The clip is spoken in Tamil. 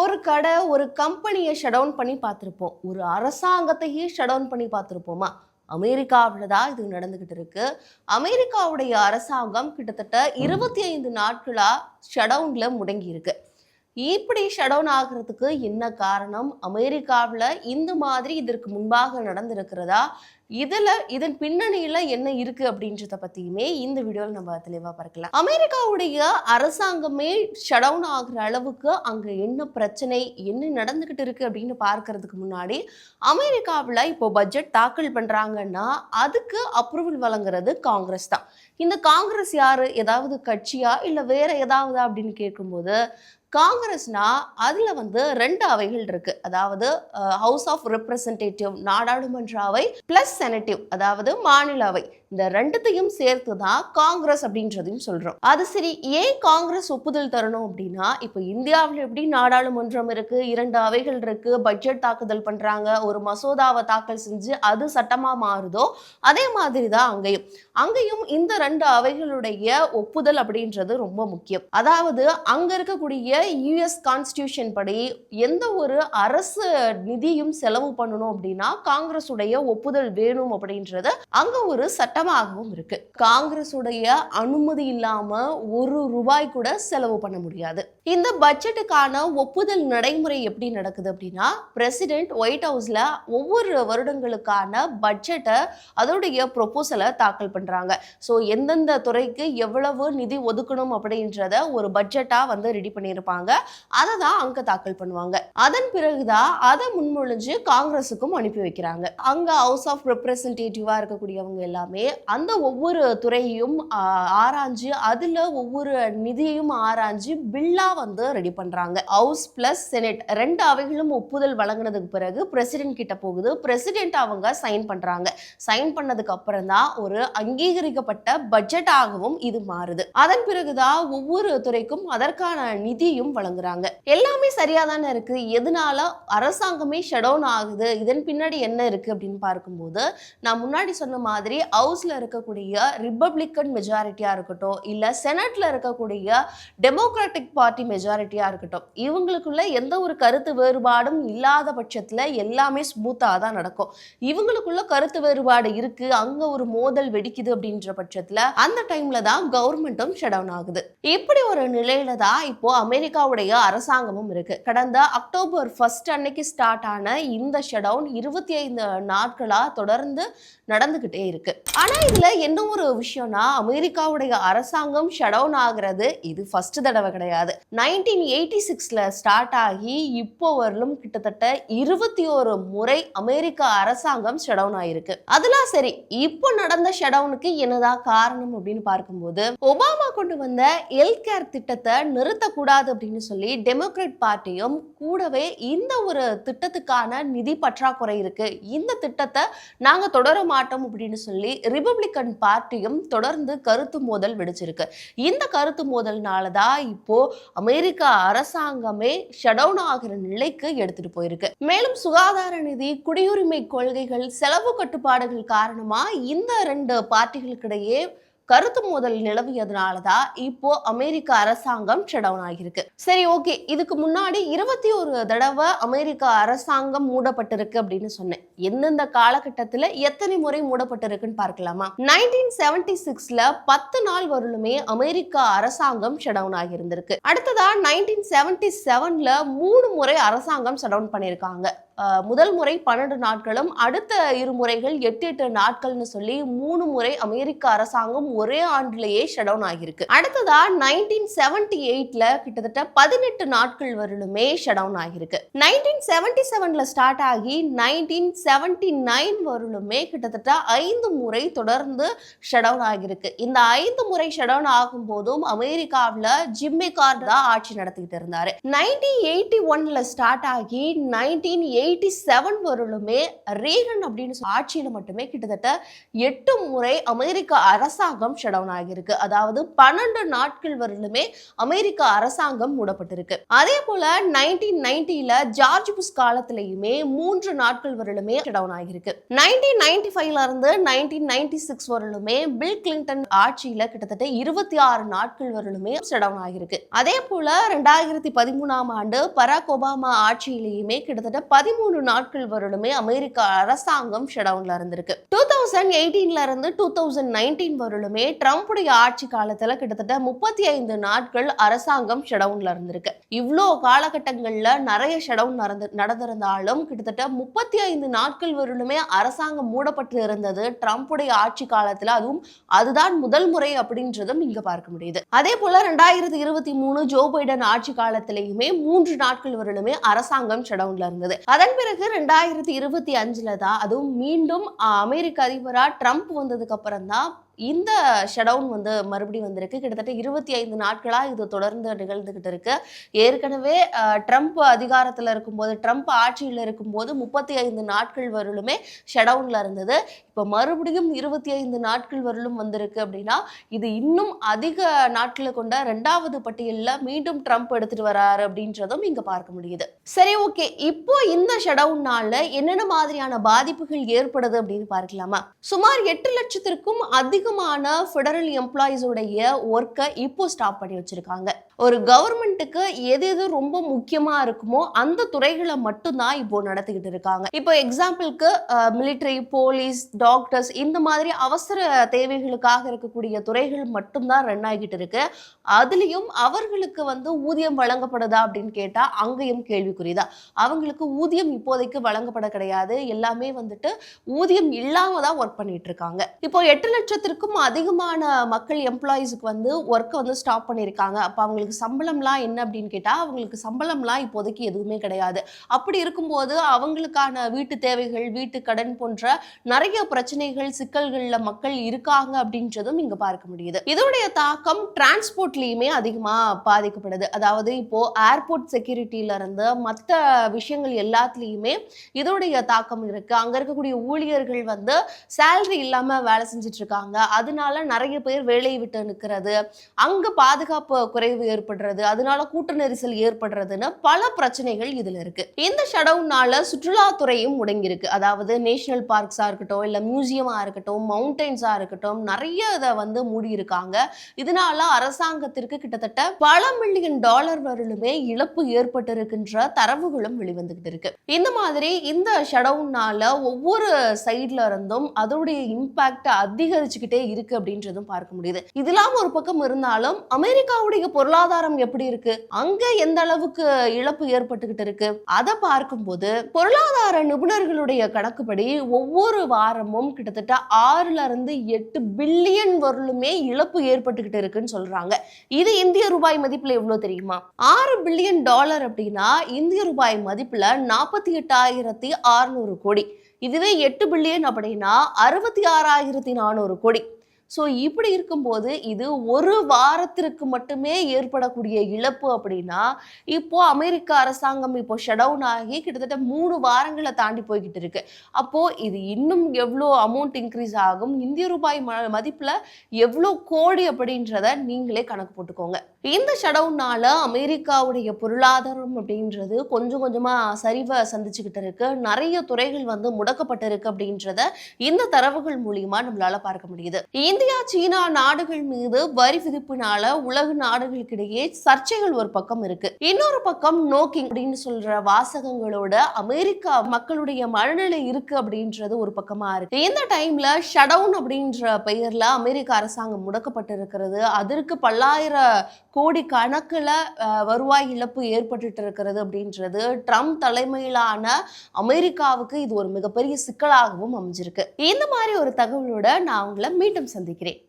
ஒரு கடை ஒரு கம்பெனியை ஷட் டவுன் பண்ணி பார்த்துருப்போம். ஒரு அரசாங்கத்தையே ஷட் டவுன் பண்ணி பார்த்துருப்போமா? அமெரிக்காவில் தான் இது நடந்துக்கிட்டு இருக்கு. அமெரிக்காவுடைய அரசாங்கம் கிட்டத்தட்ட இருபத்தி ஐந்து நாட்களாக ஷடவுனில் முடங்கியிருக்கு முடங்கி இப்படி ஷடவுன் ஆகிறதுக்கு என்ன காரணம்? அமெரிக்காவில் இந்த மாதிரி இதற்கு முன்பாக நடந்திருக்கிறதா? இதில் இதன் பின்னணியில் என்ன இருக்குது அப்படின்றத பற்றியுமே இந்த வீடியோவில் நம்ம தெளிவாக பார்க்கலாம். அமெரிக்காவுடைய அரசாங்கமே ஷடவுன் ஆகிற அளவுக்கு அங்கே என்ன பிரச்சனை என்ன நடந்துக்கிட்டு இருக்குது அப்படின்னு பார்க்கறதுக்கு முன்னாடி அமெரிக்காவில் இப்போ பட்ஜெட் தாக்கல் பண்ணுறாங்கன்னா அதுக்கு அப்ரூவல் வழங்குறது காங்கிரஸ் தான். இந்த காங்கிரஸ் யார்? ஏதாவது கட்சியா? இல்லை வேற ஏதாவது அப்படின்னு கேட்கும்போது காங்கிரஸ்னா அதில் வந்து ரெண்டு அவைகள் இருக்கு. அதாவது ஹவுஸ் ஆஃப் ரெப்ரசன்டேட்டிவ் நாடாளுமன்ற அவை பிளஸ் செனட்டிவ் அதாவது மாநில அவை. இந்த ரெண்டுத்தையும் சேர்த்து தான் காங்கிரஸ் அப்படின்றதையும் சொல்றோம். அது சரி ஏன் காங்கிரஸ் ஒப்புதல் தரணும் அப்படின்னா இப்போ இந்தியாவில் எப்படி நாடாளுமன்றம் இருக்கு இரண்டு அவைகள் இருக்கு பட்ஜெட் தாக்குதல் பண்றாங்க ஒரு மசோதாவை தாக்கல் செஞ்சு அது சட்டமா மாறுதோ அதே மாதிரி தான் அங்கேயும். அங்கேயும் இந்த ரெண்டு அவைகளுடைய ஒப்புதல் அப்படின்றது ரொம்ப முக்கியம். அதாவது அங்க இருக்கக்கூடிய யுஎஸ் கான்ஸ்டியூஷன் படி எந்த ஒரு அரசு நிதியும் செலவு பண்ணணும் அப்படின்னா காங்கிரஸ் உடைய ஒப்புதல் வேணும் அப்படின்றது அங்க ஒரு சட்ட சட்டமாகவும் இருக்கு. காங்கிரஸ் உடைய அனுமதி இல்லாம ஒரு ரூபாய் கூட செலவு பண்ண முடியாது. இந்த பட்ஜெட்டுக்கான ஒப்புதல் நடைமுறை எப்படி நடக்குது அப்படின்னா பிரசிடென்ட் ஒயிட் ஹவுஸ்ல ஒவ்வொரு வருடங்களுக்கான பட்ஜெட்டை அதோடைய ப்ரொபோசலை தாக்கல் பண்றாங்க. ஸோ எந்தெந்த துறைக்கு எவ்வளவு நிதி ஒதுக்கணும் அப்படின்றத ஒரு பட்ஜெட்டா வந்து ரெடி பண்ணியிருப்பாங்க. அதை தான் அங்க தாக்கல் பண்ணுவாங்க. அதன் பிறகுதான் அதை முன்மொழிஞ்சு காங்கிரஸுக்கும் அனுப்பி வைக்கிறாங்க. அங்க ஹவுஸ் ஆஃப் ரெப்ரசன்டேட்டிவா இருக்கக்கூடியவங்க எல்லாமே அந்த ஒவ்வொரு துறையையும் ஆராய்ஞ்சு அதில் ஒவ்வொரு நிதியையும் ஆராய்ஞ்சு பில்லா வந்து ரெடி பண்ணுறாங்க ஹவுஸ் ப்ளஸ் செனட். ரெண்டு அவைகளும் ஒப்புதல் வழங்கினதுக்கு பிறகு பிரசிடென்ட் கிட்ட போகுது. பிரசிடென்ட் அவங்க சைன் பண்ணுறாங்க சைன் பண்ணதுக்கு அப்புறம் தான் ஒரு அங்கீகரிக்கப்பட்ட பட்ஜெட்டாகவும் இது மாறுது. அதன் பிறகுதான் ஒவ்வொரு துறைக்கும் அதற்கான நிதியும் வழங்குறாங்க. எல்லாமே சரியா தானே இருக்கு. எதனால? அரசாங்கமே ஷட் டவுன் ஆகுது. இதன் பின்னாடி என்ன இருக்கு அப்படின்னு பார்க்கும்போது நான் முன்னாடி சொன்ன மாதிரி ஹவுஸ் ஹவுஸில் இருக்கக்கூடிய ரிப்பப்ளிக்கன் மெஜாரிட்டியாக இருக்கட்டும் இல்லை செனட்டில் இருக்கக்கூடிய டெமோக்ராட்டிக் பார்ட்டி மெஜாரிட்டியாக இருக்கட்டும் இவங்களுக்குள்ள எந்த ஒரு கருத்து வேறுபாடும் இல்லாத பட்சத்தில் எல்லாமே ஸ்மூத்தாக தான் நடக்கும். இவங்களுக்குள்ள கருத்து வேறுபாடு இருக்குது அங்கே ஒரு மோதல் வெடிக்குது அப்படின்ற பட்சத்தில் அந்த டைமில் தான் கவர்மெண்ட்டும் ஷட் டவுன் ஆகுது. இப்படி ஒரு நிலையில தான் இப்போ அமெரிக்காவுடைய அரசாங்கமும் இருக்கு. கடந்த அக்டோபர் ஃபர்ஸ்ட் அன்னைக்கு ஸ்டார்ட் ஆன இந்த ஷட் டவுன் இருபத்தி ஐந்து நாட்களாக தொடர்ந்து நடந்துகிட்டே இருக்கு. ஆனா இதுல என்ன ஒரு விஷயம்னா அமெரிக்காவுடைய அரசாங்கம் ஷடவுன் ஆகிறது இது ஃபர்ஸ்ட் தடவை கிடையாது. நைன்டீன் எயிட்டி சிக்ஸ்ல ஸ்டார்ட் ஆகி இப்போ வரலும் கிட்டத்தட்ட இருபத்தி ஒரு முறை அமெரிக்க அரசாங்கம் ஷடவுன் ஆயிருக்கு. அதெல்லாம் சரி இப்போ நடந்த ஷடவுனுக்கு என்னதான் காரணம் அப்படின்னு பார்க்கும்போது ஒபாமா கொண்டு வந்த ஹெல்த் கேர் திட்டத்தை நிறுத்தக்கூடாது அப்படின்னு சொல்லி டெமோக்ராட் பார்ட்டியும் கூடவே இந்த ஒரு திட்டத்துக்கான நிதி பற்றாக்குறை இருக்கு. இந்த திட்டத்தை நாங்க தொடர மாட்டோம் அப்படின்னு சொல்லி ரிபப்ளிக்கன் பார்ட்டியும் தொடர்ந்து கருத்து மோதல் வெடிச்சிருக்கு. இந்த கருத்து மோதல்னால தான் இப்போ அமெரிக்க அரசாங்கமே ஷடவுன் ஆகிற நிலைக்கு எடுத்துட்டு போயிருக்கு. மேலும் சுகாதார நிதி குடியுரிமை கொள்கைகள் செலவு கட்டுப்பாடுகள் காரணமா இந்த ரெண்டு பார்ட்டிகளுக்கிடையே கருத்து மோதல் நிலவியதுனால தான் இப்போ அமெரிக்க அரசாங்கம் ஷடவுன் ஆகியிருக்கு. சரி ஓகே இதுக்கு முன்னாடி இருபத்தி ஒரு தடவை அமெரிக்க அரசாங்கம் மூடப்பட்டிருக்கு அப்படின்னு சொன்னேன். எந்தெந்த காலகட்டத்தில் எத்தனை முறை மூடப்பட்டிருக்குன்னு பார்க்கலாமா? நைன்டீன் செவன்டி சிக்ஸ்ல பத்து நாள் வரலுமே அமெரிக்க அரசாங்கம் ஷடவுன் ஆகியிருந்திருக்கு. அடுத்ததா நைன்டீன் செவன்டி செவன்ல மூணு முறை அரசாங்கம் ஷடவுன் பண்ணியிருக்காங்க. முதல் முறை பன்னெண்டு நாட்களும் அடுத்த இரு முறைகள் எட்டு எட்டு நாட்கள்னு சொல்லி மூணு முறை அமெரிக்க அரசாங்கம் ஒரே ஆண்டிலேயே ஷட் டவுன் ஆகியிருக்கு. அடுத்ததா நைன்டீன் செவன்டி எயிட்ல கிட்டத்தட்ட பதினெட்டு நாட்கள் வரலுமே ஷட் டவுன் ஆகியிருக்கு. நைன்டீன் செவன்டி செவன்ல ஸ்டார்ட் ஆகி நைன்டீன் செவன்டி நைன் வரலுமே கிட்டத்தட்ட ஐந்து முறை தொடர்ந்து ஷட் டவுன் ஆகியிருக்கு. இந்த ஐந்து முறை ஷட் டவுன் ஆகும் போதும் அமெரிக்காவில் ஜிம்மி கார்டு தான் ஆட்சி நடத்திக்கிட்டு இருந்தாரு. நைன்டீன் எயிட்டி ஒன்ல ஸ்டார்ட் ஆகி நைன்டீன் எயிட் எயிட்டி செவன் வரலுமே ரீகன் அப்படின்னு ஆட்சியில் மட்டுமே கிட்டத்தட்ட எட்டு முறை அமெரிக்க அரசாங்கம் ஷட் டவுன் ஆகியிருக்கு. அதாவது பன்னெண்டு நாட்கள் வரலுமே அமெரிக்க அரசாங்கம் மூடப்பட்டிருக்கு. அதே போல நைன்டீன் நைன்டில ஜார்ஜ் புஷ் காலத்திலயுமே மூன்று நாட்கள் வரலுமே ஷட் டவுன் ஆகியிருக்கு. நைன்டீன் நைன்டி ஃபைவ்ல இருந்து நைன்டீன் நைன்டி சிக்ஸ் வரலுமே பில் கிளின்டன் ஆட்சியில கிட்டத்தட்ட இருபத்தி ஆறு நாட்கள் வரலுமே ஷட் டவுன் ஆகியிருக்கு. அதே போல ரெண்டாயிரத்தி பதிமூணாம் ஆண்டு பராக் ஒபாமா ஆட்சியிலேயுமே கிட்டத்தட்ட பதி பதிமூணு நாட்கள் வருடமே அமெரிக்க அரசாங்கம் ஷடவுன்ல இருந்திருக்கு. டூ தௌசண்ட் எயிட்டீன்ல இருந்து டூ தௌசண்ட் நைன்டீன் வரலுமே ட்ரம்ப்புடைய ஆட்சி காலத்துல கிட்டத்தட்ட முப்பத்தி ஐந்து நாட்கள் அரசாங்கம் ஷடவுன்ல இருந்திருக்கு. இவ்வளோ காலகட்டங்கள்ல நிறைய ஷடவுன் நடந்து நடந்திருந்தாலும் கிட்டத்தட்ட முப்பத்தி ஐந்து நாட்கள் வருடமே அரசாங்கம் மூடப்பட்டு இருந்தது ட்ரம்ப்புடைய ஆட்சி காலத்துல. அதுவும் அதுதான் முதல் முறை அப்படின்றதும் இங்க பார்க்க முடியுது. அதே போல ரெண்டாயிரத்தி இருபத்தி மூணு ஜோ பைடன் ஆட்சி காலத்திலையுமே மூன்று நாட்கள் வரலுமே அரசாங்கம் ஷடவுன்ல இருந்தது. இருந்தது அதன் பிறகு ரெண்டாயிரத்தி இருபத்தி அஞ்சில் தான் அதுவும் மீண்டும் அமெரிக்க அதிபரா ட்ரம்ப் வந்ததுக்கு அப்புறம் தான் இந்த ஷடவுன் வந்து மறுபடியும் வந்திருக்கு. கிட்டத்தட்ட இருபத்தி ஐந்து நாட்களாக இது தொடர்ந்து நிகழ்ந்துகிட்டு இருக்கு. ஏற்கனவே ட்ரம்ப் அதிகாரத்தில் இருக்கும்போது ட்ரம்ப் ஆட்சியில் இருக்கும்போது முப்பத்தி ஐந்து நாட்கள் வரலுமே ஷடவுனில் இருந்தது. இப்போ மறுபடியும் இருபத்தி ஐந்து நாட்கள் வரலும் வந்திருக்கு அப்படின்னா இது இன்னும் அதிக நாட்களை கொண்ட ரெண்டாவது பட்டியலில் மீண்டும் ட்ரம்ப் எடுத்துட்டு வராரு அப்படின்றதும் இங்கே பார்க்க முடியுது. சரி ஓகே. இப்போ இந்த ஷடவுன்னால என்னென்ன மாதிரியான பாதிப்புகள் ஏற்படுது அப்படின்னு பார்க்கலாமா? சுமார் எட்டு லட்சத்திற்கும் அதிகமான ஃபெடரல் எம்ப்ளாயீஸோடைய ஒர்க்கை இப்போ ஸ்டாப் பண்ணி வச்சிருக்காங்க. ஒரு கவர்மெண்ட்டுக்கு எது எது ரொம்ப முக்கியமா இருக்குமோ அந்த துறைகளை மட்டும்தான் இப்போ நடத்திக்கிட்டு இருக்காங்க. இப்போ எக்ஸாம்பிளுக்கு மிலிட்டரி போலீஸ் டாக்டர்ஸ் இந்த மாதிரி அவசர தேவைகளுக்காக இருக்கக்கூடிய துறைகள் மட்டும்தான் ரன் ஆகிட்டு இருக்கு. அதுலேயும் அவர்களுக்கு வந்து ஊதியம் வழங்கப்படுதா அப்படின்னு கேட்டால் அங்கேயும் கேள்விக்குறிதான் அவங்களுக்கு ஊதியம் இப்போதைக்கு வழங்கப்பட கிடையாது. எல்லாமே வந்துட்டு ஊதியம் இல்லாம தான் ஒர்க் பண்ணிட்டு இருக்காங்க. இப்போ எட்டு லட்சத்திற்கும் அதிகமான மக்கள் எம்ப்ளாயிஸுக்கு வந்து ஒர்க்கை வந்து ஸ்டாப் பண்ணியிருக்காங்க. அப்போ அவங்களுக்கு சம்பளம்லாம் என்ன அப்படின்னு கேட்டால் அவங்களுக்கு சம்பளம்லாம் இப்போதைக்கு எதுவுமே கிடையாது. அப்படி இருக்கும்போது அவங்களுக்கான வீட்டு தேவைகள் வீட்டு கடன் போன்ற நிறைய பிரச்சனைகள் சிக்கல்கள்ல மக்கள் இருக்காங்க அப்படின்றதும் இங்க பார்க்க முடியுது. இதோடைய தாக்கம் டிரான்ஸ்போர்ட்லயுமே அதிகமா பாதிக்கப்படுது. அதாவது இப்போ ஏர்போர்ட் செக்யூரிட்டியிலேருந்து மற்ற விஷயங்கள் எல்லாத்துலயுமே இதோடைய தாக்கம் இருக்கு. அங்க இருக்கக்கூடிய ஊழியர்கள் வந்து சேலரி இல்லாம வேலை செஞ்சுட்டு இருக்காங்க. அதனால நிறைய பேர் வேலையை விட்டு நிற்கிறது அங்க பாதுகாப்பு குறைவு ஏற்படுறது அதனால கூட்ட நெரிசல் ஏற்படுறதுன்னு பல பிரச்சனைகள் இதுல இருக்கு. இந்த ஷடவுனால சுற்றுலாத்துறையும் முடங்கியிருக்கு. அதாவது நேஷனல் பார்க்ஸா இருக்கட்டும் இல்ல மியூசியமா இருக்கட்டும் மவுண்டெயின்ஸா இருக்கட்டும் நிறைய இதை வந்து மூடியிருக்காங்க. இதனால அரசாங்கத்திற்கு கிட்டத்தட்ட பல மில்லியன் டாலர் வரலுமே இழப்பு ஏற்பட்டிருக்கின்ற தரவுகளும் வெளிவந்துகிட்டு இருக்கு. இந்த மாதிரி இந்த ஷடவுனால ஒவ்வொரு சைட்ல இருந்தும் அதோடைய இம்பாக்ட் அதிகரிச்சுக்கிட்டே இருக்கு அப்படின்றதும் பார்க்க முடியுது. இதெல்லாம் ஒரு பக்கம் இருந்தாலும் அமெரிக்காவுடைய பொருளாதார பொருளாதாரம் எப்படி இருக்கு? அங்க எந்த அளவுக்கு இழப்பு ஏற்பட்டுக்கிட்டு இருக்கு? அதை பார்க்கும்போது பொருளாதார நிபுணர்களுடைய கணக்குப்படி ஒவ்வொரு வாரமும் கிட்டத்தட்ட ஆறுல இருந்து எட்டு பில்லியன் வரலுமே இழப்பு ஏற்பட்டுக்கிட்டு இருக்குன்னு சொல்றாங்க. இது இந்திய ரூபாய் மதிப்புல எவ்வளவு தெரியுமா? ஆறு பில்லியன் டாலர் அப்படின்னா இந்திய ரூபாய் மதிப்புல நாற்பத்தி எட்டாயிரத்தி அறுநூறு கோடி. இதுவே எட்டு பில்லியன் அப்படின்னா அறுபத்தி ஆறாயிரத்தி நானூறு கோடி. ஸோ இப்படி இருக்கும்போது இது ஒரு வாரத்திற்கு மட்டுமே ஏற்படக்கூடிய இழப்பு அப்படின்னா இப்போ அமெரிக்க அரசாங்கம் இப்போ ஷடவுன் ஆகி கிட்டத்தட்ட மூணு வாரங்களை தாண்டி போய்கிட்டு இருக்கு. அப்போ இது இன்னும் எவ்வளோ அமௌண்ட் இன்க்ரீஸ் ஆகும்? இந்திய ரூபாய் ம எவ்வளோ கோடி அப்படின்றத நீங்களே கணக்கு போட்டுக்கோங்க. இந்த ஷடவுனால அமெரிக்காவுடைய பொருளாதாரம் அப்படின்றது கொஞ்சம் கொஞ்சமாக சரிவை சந்திச்சுக்கிட்டு இருக்கு. நிறைய துறைகள் வந்து முடக்கப்பட்டிருக்கு அப்படின்றத இந்த தரவுகள் மூலியமா நம்மளால பார்க்க முடியுது. இந்தியா சீனா நாடுகள் மீது வரி விதிப்பினால உலக நாடுகளுக்கிடையே சர்ச்சைகள் ஒரு பக்கம் இருக்கு. இன்னொரு பக்கம் நோக்கிங் அப்படின்னு சொல்ற வாசகங்களோட அமெரிக்கா மக்களுடைய மனநிலை இருக்கு அப்படின்றது ஒரு பக்கமா இருக்கு. இந்த டைம்ல ஷடவுன் அப்படின்ற பெயர்ல அமெரிக்க அரசாங்கம் முடக்கப்பட்டிருக்கிறது. அதற்கு பல்லாயிர கோடி கணக்குல வருவாய் இழப்பு ஏற்பட்டுட்டு இருக்கிறது அப்படின்றது ட்ரம்ப் தலைமையிலான அமெரிக்காவுக்கு இது ஒரு மிகப்பெரிய சிக்கலாகவும் அமைஞ்சிருக்கு. இந்த மாதிரி ஒரு தகவலோட நான் உங்களை மீண்டும் சந்திக்கிறேன்